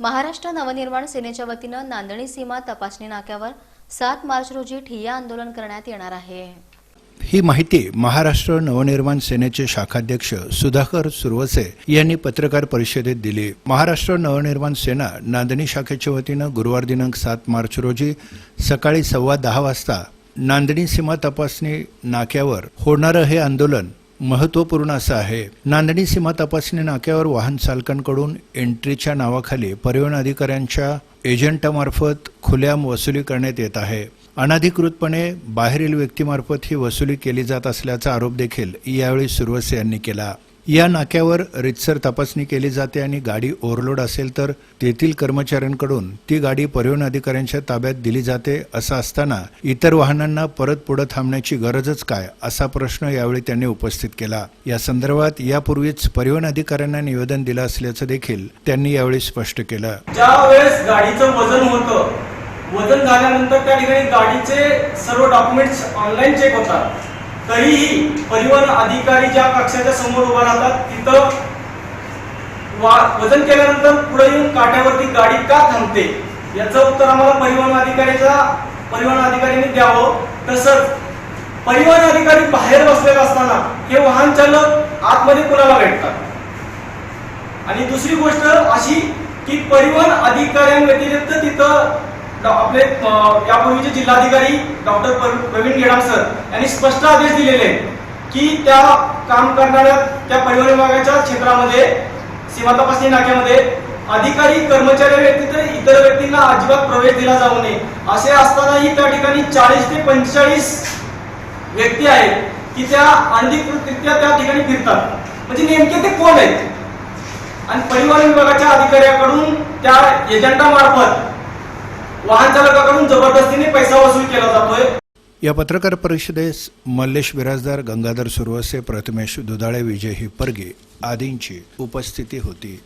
महाराष्ट्र नवनिर्माण सेनेच्या वतीनं नांदणी सीमा तपासणी नाक्यावर सात मार्च रोजी ठिय्या आंदोलन करण्यात येणार आहे. ही माहिती महाराष्ट्र नवनिर्माण सेनेचे शाखाध्यक्ष सुधाकर सुरवसे यांनी पत्रकार परिषदेत दिली. महाराष्ट्र नवनिर्माण सेना नांदणी शाखेच्या वतीनं गुरुवार दिनांक सात मार्च रोजी सकाळी सव्वा दहा वाजता नांदणी सीमा तपासणी नाक्यावर होणारं हे आंदोलन महत्त्वपूर्ण असं आहे. नांदणी सीमा तपासणी नाक्यावर वाहन चालकांकडून एंट्रीच्या नावाखाली परिवहन अधिकाऱ्यांच्या एजंटामार्फत खुल्याम वसुली करण्यात येत आहे. अनधिकृतपणे बाहेरील व्यक्तीमार्फत ही वसुली केली जात असल्याचा आरोप देखील यावेळी सुरवसे यांनी केला. या नाक्यावर रितसर तपासणी केली जाते आणि गाडी ओव्हरलोड असेल तर तेथील कर्मचाऱ्यांकडून ती गाडी परिवहन अधिकाऱ्यांच्या ताब्यात दिली जाते असं असताना इतर वाहनांना परत पुढे थांबण्याची गरजच काय असा प्रश्न यावेळी त्यांनी उपस्थित केला. या संदर्भात यापूर्वीच परिवहन अधिकाऱ्यांना निवेदन दिलं असल्याचं देखील त्यांनी यावेळी स्पष्ट केलं. वेळेस गाडीचं वजन होतं वजन झाल्यानंतर त्या ठिकाणी गाडीचे सर्व डॉक्युमेंट्स ऑनलाईन चेक होतात. तरीही परिवहन अधिकारी ज्या कक्षाच्या समोर उभा राहतात तिथं वा- वजन केल्यानंतर पुढे येऊन काट्यावरती गाडी का थांबते? याचं उत्तर आम्हाला परिवहन अधिकारीचा परिवहन अधिकाऱ्यांनी द्यावं. तसंच परिवहन अधिकारी बाहेर बसलेला असताना हे वाहन चालक आतमध्ये कुणाला भेटतात? आणि दुसरी गोष्ट अशी की परिवहन अधिकाऱ्यांव्यतिरिक्त तिथं आपले यापूर्वीचे जिल्हाधिकारी डॉक्टर प्रवीण गेडाम सर यांनी स्पष्ट आदेश दिलेले की त्या काम करणाऱ्या त्या परिवहन विभागाच्या क्षेत्रामध्ये सीमा तपासणी नाक्यामध्ये अधिकारी कर्मचारी व्यतिरिक्त इतर व्यक्तींना अजिबात प्रवेश दिला जाऊ नये. असे असतानाही त्या ठिकाणी चाळीस ते पंचेचाळीस व्यक्ती आहेत की त्या अनधिकृतरित्या त्या ठिकाणी फिरतात. म्हणजे नेमके ते कोण आहेत? आणि परिवहन विभागाच्या अधिकाऱ्याकडून त्या एजंटामार्फत वाहन चालकाकडून जबरदस्तीने पैसा वसूल केला जातोय. या पत्रकार परिषदेस मल्लेश बिराजदार गंगाधर सुरवसे प्रथमेश दुधाळे विजय हिप्परगे आदींची उपस्थिती होती.